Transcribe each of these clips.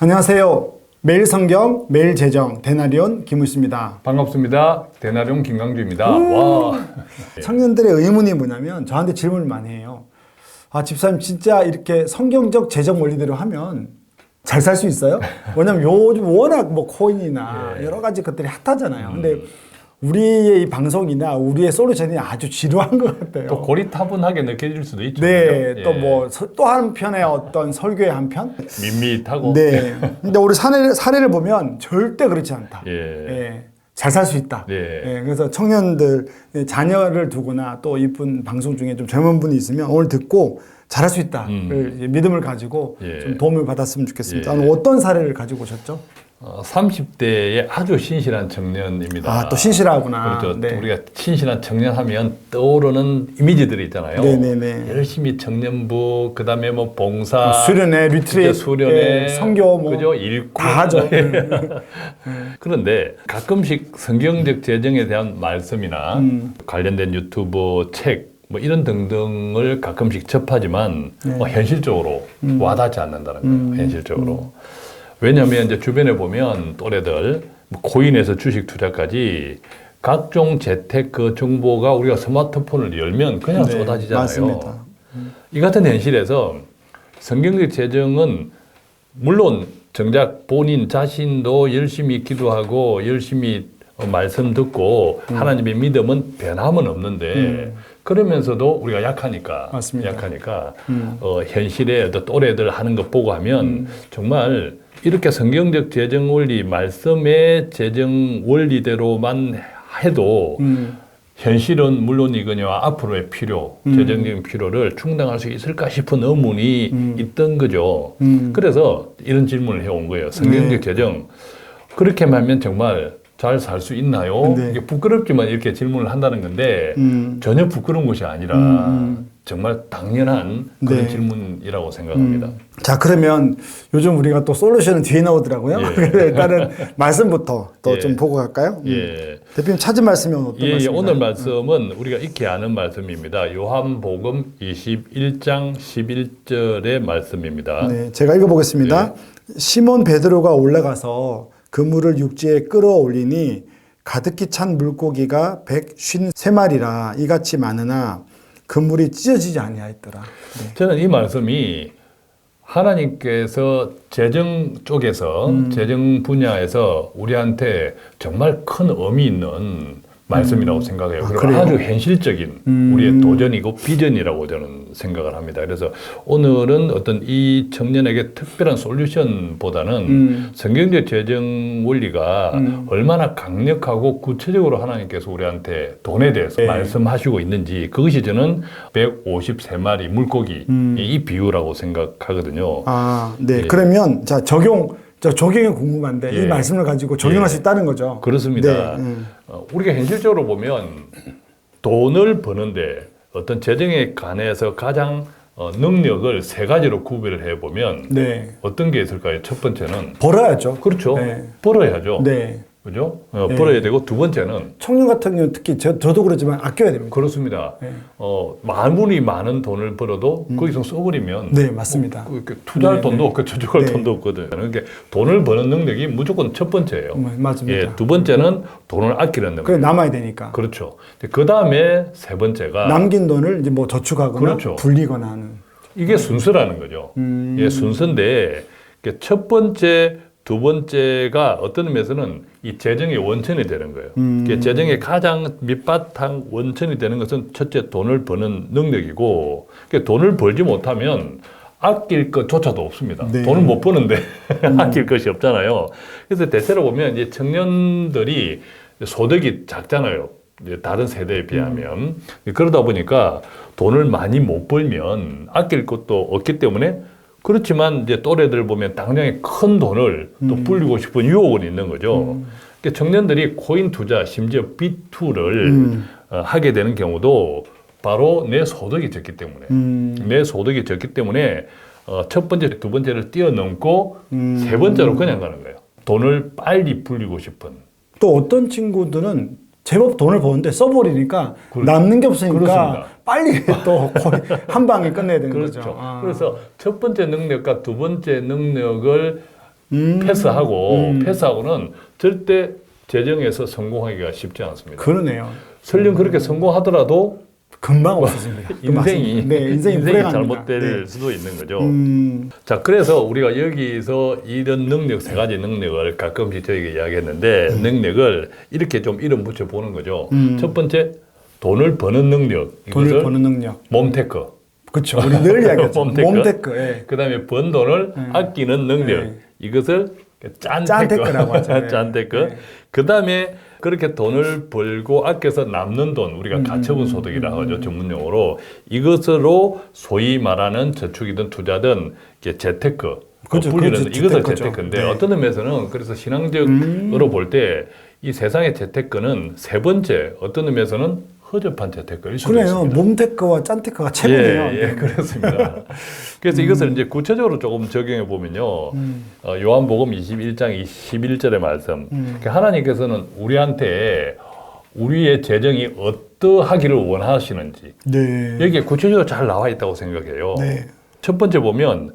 안녕하세요. 매일 성경, 매일 재정, 대나리온 김우수입니다. 반갑습니다. 대나룡 김강주입니다. 와, 청년들의 의문이 뭐냐면 저한테 질문을 많이 해요. 아, 집사님 진짜 이렇게 성경적 재정 원리대로 하면 잘 살 수 있어요? 왜냐면 요즘 워낙 뭐 코인이나 예. 여러 가지 것들이 핫하잖아요. 근데 우리의 이 방송이나 우리의 솔루션이 아주 지루한 것 같아요. 또 고리타분하게 느껴질 수도 있죠. 네? 또 예. 뭐또 한편의 어떤 설교의 한 편? 밋밋하고. 네. 근데 우리 사례를, 사례를 보면 절대 그렇지 않다. 예. 잘살 수 있다. 네. 예, 그래서 청년들 예, 자녀를 두거나 또 이쁜 방송 중에 좀 젊은 분이 있으면 오늘 듣고 잘할 수 있다를 이제 믿음을 가지고 음. 예. 좀 도움을 받았으면 좋겠습니다. 예. 어떤 사례를 가지고 오셨죠? 어, 30대의 아주 신실한 청년입니다. 아, 또 신실하구나. 그렇죠. 네. 우리가 신실한 청년 하면 떠오르는 이미지들이 있잖아요. 네네네. 열심히 청년부, 그 다음에 뭐 봉사, 수련회, 리트릿, 수련회, 예, 선교 뭐 그죠? 일꾼. 다 하죠. 그런데 가끔씩 성경적 재정에 대한 말씀이나 음. 관련된 유튜브, 책, 뭐 이런 등등을 가끔씩 접하지만 네. 뭐 현실적으로 와닿지 않는다는 거예요. 음. 현실적으로. 왜냐하면 이제 주변에 보면 또래들 뭐 코인에서 주식 투자까지 각종 재테크 그 정보가 우리가 스마트폰을 열면 그냥 네, 쏟아지잖아요. 맞습니다. 이 같은 현실에서 성경적 재정은 물론 정작 본인 자신도 열심히 기도하고 열심히 어, 말씀 듣고 하나님의 믿음은 변함은 없는데 그러면서도 우리가 약하니까 맞습니다. 약하니까 어, 현실에 어떤 또래들 하는 것 보고 하면 정말 이렇게 성경적 재정 원리 말씀의 재정 원리대로만 해도 음. 현실은 물론 이거니와 앞으로의 필요, 재정적인 필요를 충당할 수 있을까 싶은 의문이 있던 거죠. 음. 그래서 이런 질문을 해온 거예요. 성경적 네. 재정 그렇게 하면 정말 잘 살 수 있나요? 네. 이게 부끄럽지만 이렇게 질문을 한다는 건데 음. 전혀 부끄러운 것이 아니라 음, 정말 당연한 그런 네. 질문이라고 생각합니다. 자 그러면 요즘 우리가 또 솔루션은 뒤에 나오더라고요. 예. 그래서 일단은 말씀부터 또 예. 좀 보고 갈까요? 음. 예. 대표님 찾은 말씀이 어떤 예, 예, 말씀인가요? 오늘 말씀은 우리가 익히 아는 말씀입니다. 요한복음 21장 11절의 말씀입니다. 네, 제가 읽어보겠습니다. 시몬 베드로가 올라가서 그 물을 육지에 끌어올리니 가득히 찬 물고기가 153마리라 이같이 많으나 그 물이 찢어지지 아니하였더라. 네. 저는 이 말씀이 하나님께서 재정 쪽에서 음. 재정 분야에서 우리한테 정말 큰 의미 있는 말씀이라고 생각해요. 아, 그리고? 아주 현실적인 음. 우리의 도전이고 비전이라고 저는 생각을 합니다. 그래서 오늘은 어떤 이 청년에게 특별한 솔루션보다는 음. 성경적 재정 원리가 음. 얼마나 강력하고 구체적으로 하나님께서 우리한테 돈에 대해서 네. 말씀하시고 있는지 그것이 저는 153마리 물고기 음. 이 비유라고 생각하거든요. 아, 네. 예. 그러면 자 적용, 저 적용이 궁금한데 이 예. 말씀을 가지고 적용할 예. 수 있다는 거죠. 그렇습니다. 네, 음. 어, 우리가 현실적으로 보면 돈을 버는데 어떤 재정에 관해서 가장 어, 능력을 세 가지로 구별을 해 보면 네. 어떤 게 있을까요? 첫 번째는 벌어야죠. 그렇죠. 네. 벌어야죠. 네. 그죠? 어, 네. 벌어야 되고 두 번째는 청년 같은 경우 특히 저, 저도 그렇지만 아껴야 됩니다. 그렇습니다. 네. 어, 아무리 많은 돈을 벌어도 거기서 써버리면 네, 맞습니다. 그, 그 투자할 네, 돈도 네. 없고 저축할 네. 돈도 없거든요. 그러니까 돈을 버는 능력이 무조건 첫 번째예요. 음, 맞습니다. 예, 두 번째는 돈을 아끼는 능력. 그래 남아야 되니까. 그렇죠. 그 다음에 세 번째가 남긴 돈을 이제 뭐 저축하거나 그렇죠. 불리거나 하는. 이게 순서라는 거죠. 음. 예, 순서인데 그첫 번째, 두 번째가 어떤 의미에서는 이 재정의 원천이 되는 거예요. 음. 그 재정의 가장 밑바탕 원천이 되는 것은 첫째 돈을 버는 능력이고 그 돈을 벌지 못하면 아낄 것조차도 없습니다. 네. 음. 돈을 못 버는데 아낄 것이 없잖아요. 그래서 대체로 보면 이제 청년들이 소득이 작잖아요. 이제 다른 세대에 비하면 그러다 보니까 돈을 많이 못 벌면 아낄 것도 없기 때문에 그렇지만 이제 또래들 보면 당장에 큰 돈을 또 불리고 싶은 유혹은 있는 거죠. 그러니까 청년들이 코인 투자 심지어 B2를 음. 어, 하게 되는 경우도 바로 내 소득이 적기 때문에 음. 내 소득이 적기 때문에 어, 첫 번째, 두 번째를 뛰어넘고 음. 세 번째로 그냥 가는 거예요. 돈을 빨리 불리고 싶은. 또 어떤 친구들은 제법 돈을 버는데 써버리니까 그렇- 남는 게 없으니까 그렇습니다. 빨리 또 거의 한 방에 끝내야 되는 그렇죠. 거죠. 아. 그래서 첫 번째 능력과 두 번째 능력을 음. 패스하고 음. 패스하고는 절대 재정에서 성공하기가 쉽지 않습니다. 그러네요. 설령 그렇게 성공하더라도 금방 없어집니다. 그 인생이. 네, 인생이, 불행합니다. 잘못될 네. 수도 있는 거죠. 음, 자, 그래서 우리가 여기서 이런 능력, 세 가지 능력을 가끔씩 저희가 이야기했는데, 능력을 이렇게 좀 이름 붙여 보는 거죠. 음. 첫 번째, 돈을 버는 능력. 돈을 이것을 버는 능력. 몸테크. 그렇죠. 우리 늘 이야기하죠. 몸테크. 몸테크. 예. 그 다음에 번 돈을 네. 아끼는 능력. 네. 이것을 짠테크. 짠테크라고 하죠. 네. 짠테크. 네. 그 다음에 그렇게 돈을 벌고 아껴서 남는 돈, 우리가 음, 가처분 소득이라 고 하죠, 전문 용어로. 이것으로 소위 말하는 저축이든 투자든 재테크. 그렇죠. 불리는 그렇죠. 이것을. 재테크인데 네. 음. 어떤 의미에서는 그래서 신앙적으로 볼때 이 세상의 재테크는 세 번째 어떤 의미에서는 허접한 재테크일 수도 그래요. 몸테크와 짠테크가 최고네요. 예, 예, 그렇습니다. 그래서 이것을 이제 구체적으로 조금 적용해 보면요. 음. 어, 요한복음 21장 21절의 말씀. 음. 그러니까 하나님께서는 우리한테 우리의 재정이 어떠하기를 원하시는지 네. 여기에 구체적으로 잘 나와 있다고 생각해요. 네. 첫 번째 보면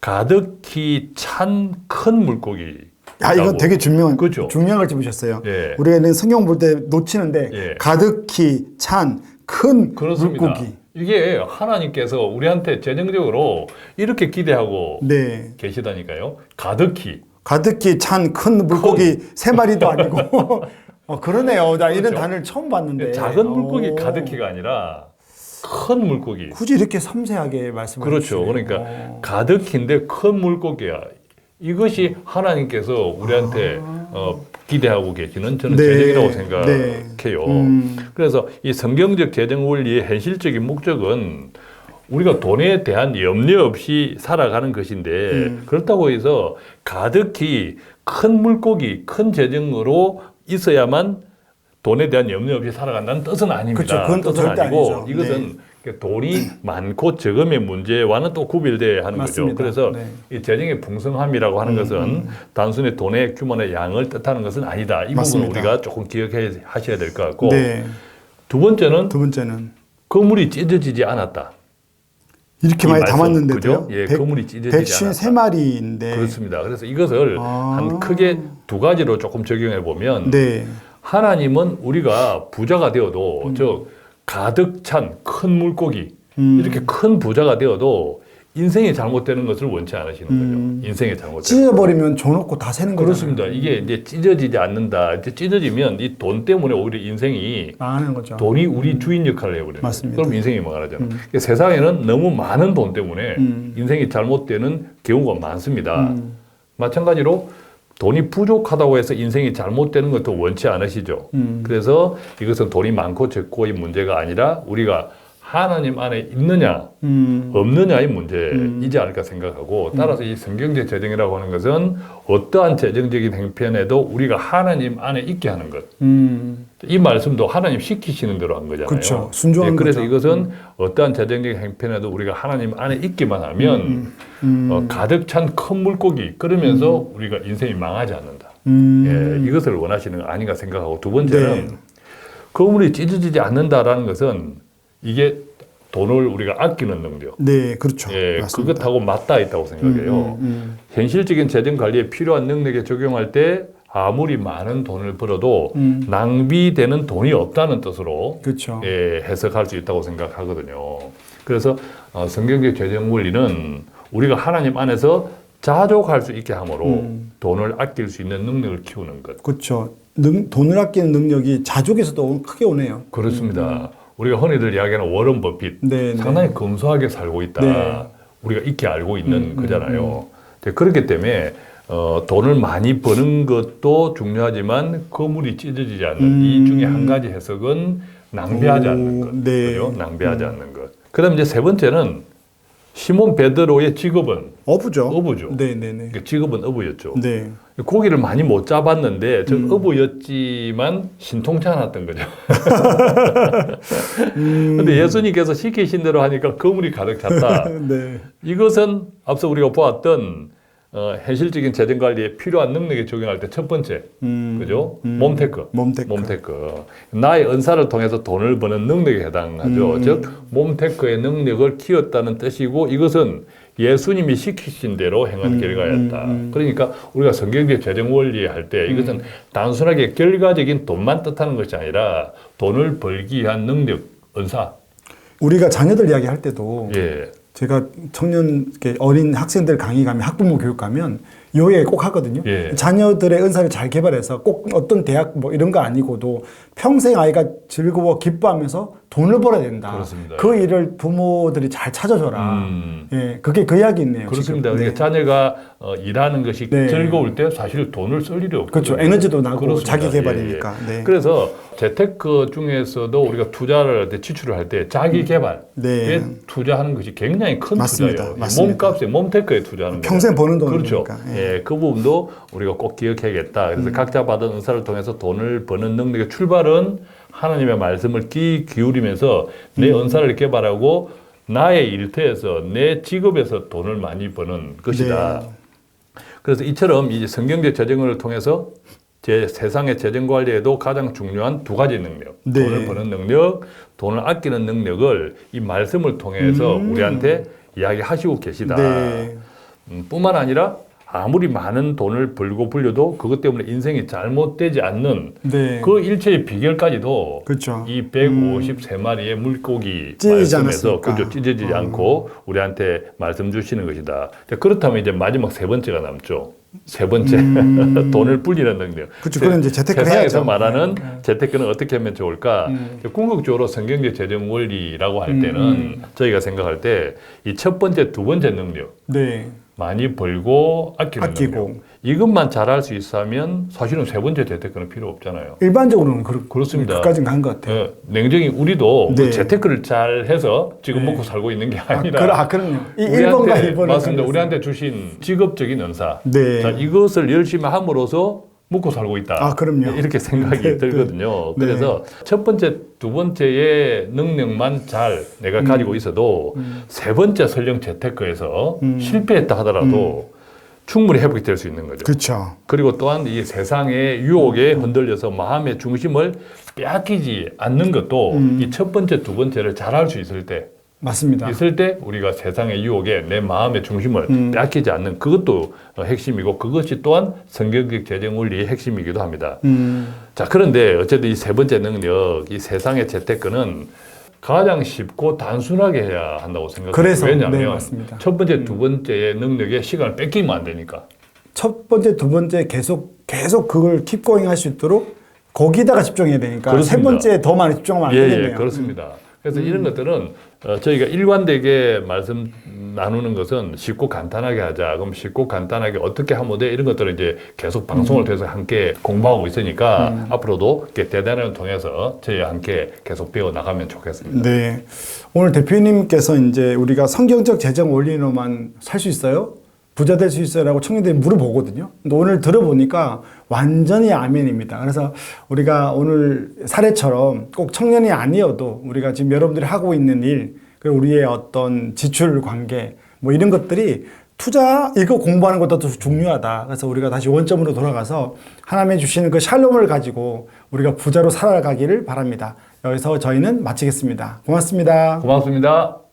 가득히 찬 큰 물고기. 아, 이건 되게 중요한, 그렇죠. 중요한 걸 짚으셨어요. 예. 우리는 성경 볼 때 놓치는데, 예. 가득히 찬 큰 그렇습니다. 물고기. 이게 하나님께서 우리한테 재정적으로 이렇게 기대하고 네. 계시다니까요. 가득히. 가득히 찬 큰 물고기 세 마리도 아니고. 어, 그러네요. 나 이런 그렇죠. 단어를 처음 봤는데. 작은 물고기 오. 가득히가 아니라 큰 물고기. 굳이 이렇게 섬세하게 말씀을 그렇죠. 해주시네요. 그러니까 어. 가득히인데 큰 물고기야. 이것이 하나님께서 우리한테 어, 기대하고 계시는 저는 아. 네. 재정이라고 네. 생각해요. 음. 그래서 이 성경적 재정 원리의 현실적인 목적은 우리가 돈에 대한 염려 없이 살아가는 것인데 음. 그렇다고 해서 가득히 큰 물고기, 큰 재정으로 있어야만 돈에 대한 염려 없이 살아간다는 뜻은 아닙니다. 그렇죠. 그건 또 뜻은 절대 아니고 아니죠. 이것은 돈이 많고 적음의 문제와는 또 구별돼야 하는 맞습니다. 거죠. 그래서 네. 이 재정의 풍성함이라고 하는 음, 것은 음. 단순히 돈의 규모나 양을 뜻하는 것은 아니다. 이 맞습니다. 부분을 우리가 조금 기억해 하셔야 될 것 같고 네. 두 번째는 두 번째는 거물이 찢어지지 않았다. 이렇게 이 많이 말씀, 담았는데도요. 그죠? 예, 건물이 찢어지지 백신 세 않았다. 마리인데. 그렇습니다. 그래서 이것을 아. 한 크게 두 가지로 조금 적용해 보면 네. 하나님은 우리가 부자가 되어도 즉 가득 찬 큰 물고기 음. 이렇게 큰 부자가 되어도 인생이 잘못되는 것을 원치 않으시는 음. 거죠. 인생이 잘못되는. 찢어버리면 줘놓고 다 새는 거잖아요. 그렇습니다. 이게 이제 찢어지지 않는다. 이제 찢어지면 이 돈 때문에 오히려 인생이 망하는 거죠. 돈이 우리 주인 역할을 해버려요. 음. 맞습니다. 그럼 인생이 망하잖아요. 그러니까 세상에는 너무 많은 돈 때문에 음. 인생이 잘못되는 경우가 많습니다. 음. 마찬가지로 돈이 부족하다고 해서 인생이 잘못되는 것도 원치 않으시죠. 음. 그래서 이것은 돈이 많고 적고의 문제가 아니라 우리가 하나님 안에 있느냐 음. 없느냐의 문제이지 않을까 생각하고 따라서 이 성경적 재정이라고 하는 것은 어떠한 재정적인 행편에도 우리가 하나님 안에 있게 하는 것. 음. 이 말씀도 하나님 시키시는 대로 한 거잖아요. 그렇죠. 순종한 예, 그래서 거죠. 이것은 어떠한 재정적인 행편에도 우리가 하나님 안에 있기만 하면 음. 어, 가득 찬 큰 물고기 그러면서 우리가 인생이 망하지 않는다. 음. 예, 이것을 원하시는 거 아닌가 생각하고 두 번째는 네. 거물이 찢어지지 않는다라는 것은 이게 돈을 우리가 아끼는 능력. 네, 그렇죠. 예, 맞습니다. 그것하고 맞닿아 있다고 생각해요. 음, 음, 현실적인 재정 관리에 필요한 능력에 적용할 때 아무리 많은 돈을 벌어도 음. 낭비되는 돈이 없다는 뜻으로 그렇죠. 예, 해석할 수 있다고 생각하거든요. 그래서 어, 성경적 재정 원리는 우리가 하나님 안에서 자족할 수 있게 함으로 음. 돈을 아낄 수 있는 능력을 키우는 것. 그렇죠. 능, 돈을 아끼는 능력이 자족에서도 크게 오네요. 그렇습니다. 우리가 흔히들 이야기하는 워런 버핏 음. 네, 상당히 검소하게 살고 있다. 네. 우리가 익히 알고 있는 음, 음, 거잖아요. 네, 그렇기 때문에 어, 돈을 많이 버는 것도 중요하지만 거물이 찢어지지 않는 음. 이 중에 한 가지 해석은 낭비하지 오, 않는 것. 네. 그죠? 낭비하지 않는 것. 그다음 이제 세 번째는 시몬 베드로의 직업은 어부죠. 어부죠. 네, 네, 네. 그러니까 직업은 어부였죠. 네. 고기를 많이 못 잡았는데 저 음. 어부였지만 신통치 않았던 거죠. 음. 근데 예수님께서 시키신 대로 하니까 거물이 가득 찼다. 네. 이것은 앞서 우리가 보았던 어, 현실적인 재정 관리에 필요한 능력에 적용할 때 첫 번째, 음, 그죠? 음. 몸테크. 몸테크. 몸테크. 나의 은사를 통해서 돈을 버는 능력에 해당하죠. 음. 즉, 몸테크의 능력을 키웠다는 뜻이고 이것은 예수님이 시키신 대로 행한 음, 결과였다. 음, 음. 그러니까 우리가 성경적 재정 원리 할 때 이것은 단순하게 결과적인 돈만 뜻하는 것이 아니라 돈을 벌기 위한 능력, 은사. 우리가 자녀들 이야기 할 때도 예. 제가 청년 이렇게 어린 학생들 강의 가면 학부모 교육 가면 요 얘기 꼭 하거든요. 예. 자녀들의 은사를 잘 개발해서 꼭 어떤 대학 뭐 이런 거 아니고도 평생 아이가 즐거워 기뻐하면서 돈을 벌어야 된다. 그렇습니다. 그 일을 부모들이 잘 찾아줘라. 음. 예, 그게 그 이야기네요. 그렇습니다. 그러니까 자녀가 어, 일하는 것이 네. 즐거울 때 사실 돈을 쓸 일이 없거든요. 그렇죠. 에너지도 나고 그렇습니다. 자기 개발이니까. 예, 예. 네. 그래서 재테크 중에서도 우리가 투자를 할 때 지출을 할 때 자기 개발에 네. 투자하는 것이 굉장히 큰 맞습니다. 투자예요. 맞습니다. 몸값에 몸테크에 투자하는 평생 버는 그렇죠. 돈이니까. 예. 그 부분도 우리가 꼭 기억해야겠다. 음. 그래서 각자 받은 은사를 통해서 돈을 버는 능력의 출발 은 하나님의 말씀을 끼 기울이면서 내 음. 은사를 개발하고 나의 일터에서 내 직업에서 돈을 많이 버는 것이다. 네. 그래서 이처럼 이제 성경적 재정을 통해서 제 세상의 재정 관리에도 가장 중요한 두 가지 능력, 네. 돈을 버는 능력, 돈을 아끼는 능력을 이 말씀을 통해서 음. 우리한테 이야기하시고 계시다. 네. 음, 뿐만 아니라 아무리 많은 돈을 벌고 불려도 그것 때문에 인생이 잘못되지 않는 네. 그 일체의 비결까지도 그렇죠. 이 153마리의 물고기 찢어지지 말씀에서 않았습니까? 그죠 찢어지지 어. 않고 우리한테 말씀 주시는 것이다. 자, 그렇다면 이제 마지막 세 번째가 남죠. 세 번째 돈을 불리는 능력. 음. 그렇죠. 세- 그건 이제 재테크를 세상에서 해야죠. 말하는 네. 재테크는 어떻게 하면 좋을까? 음. 궁극적으로 성경적 재정 원리라고 할 음, 때는 음. 저희가 생각할 때 이 첫 번째, 두 번째 능력 네. 많이 벌고 아끼는 아끼고. 능력. 이것만 잘할 수 있으면 사실은 세 번째 재테크는 필요 없잖아요. 일반적으로는 그렇, 그렇습니다. 그까지는 간것 같아요. 예, 냉정히 우리도 네. 그 재테크를 잘 해서 지금 네. 먹고 살고 있는 게 아, 아니라 아, 그럼요. 이 우리한테 1번과 2번을 맞습니다. 우리한테 주신 직업적인 은사. 네. 자, 이것을 열심히 함으로써 먹고 살고 있다. 아, 그럼요. 이렇게 생각이 네, 네. 들거든요. 네. 그래서 첫 번째, 두 번째의 능력만 잘 내가 음. 가지고 있어도 세 번째 설령 재테크에서 음. 실패했다 하더라도 충분히 회복될 수 있는 거죠. 그렇죠. 그리고 또한 이 세상의 유혹에 흔들려서 마음의 중심을 빼앗기지 않는 것도 음. 이첫 번째, 두 번째를 잘 할 수 있을 때 맞습니다. 있을 때 우리가 세상의 유혹에 내 마음의 중심을 음. 빼앗기지 않는 그것도 어, 핵심이고 그것이 또한 성경적 재정 원리의 핵심이기도 합니다. 음, 자 그런데 어쨌든 이 세 번째 능력, 이 세상의 재테크는 가장 쉽고 단순하게 해야 한다고 생각해요. 그래서, 왜냐하면 네, 맞습니다. 첫 번째, 두 번째의 능력에 시간을 뺏기면 안 되니까. 첫 번째, 두 번째 계속 계속 그걸 킵고잉 할 수 있도록 거기다가 집중해야 되니까 세 그렇습니다. 번째에 더 많이 집중하면 안 예, 되겠네요. 음. 예, 그렇습니다. 그래서 이런 것들은 어, 저희가 일관되게 말씀 나누는 것은 쉽고 간단하게 하자. 그럼 쉽고 간단하게 어떻게 하면 돼? 이런 것들을 이제 계속 방송을 음. 통해서 함께 공부하고 있으니까 앞으로도 이렇게 대단을 통해서 저희와 함께 계속 배워 나가면 좋겠습니다. 네. 오늘 대표님께서 이제 우리가 성경적 재정 원리로만 살 수 있어요? 부자 될 수 있어요라고 청년들이 물어보거든요. 근데 오늘 들어보니까 완전히 아멘입니다. 그래서 우리가 오늘 사례처럼 꼭 청년이 아니어도 우리가 지금 여러분들이 하고 있는 일, 그리고 우리의 어떤 지출 관계, 뭐 이런 것들이 투자 이거 공부하는 것도 더 중요하다. 그래서 우리가 다시 원점으로 돌아가서 하나님의 주시는 그 샬롬을 가지고 우리가 부자로 살아가기를 바랍니다. 여기서 저희는 마치겠습니다. 고맙습니다. 고맙습니다.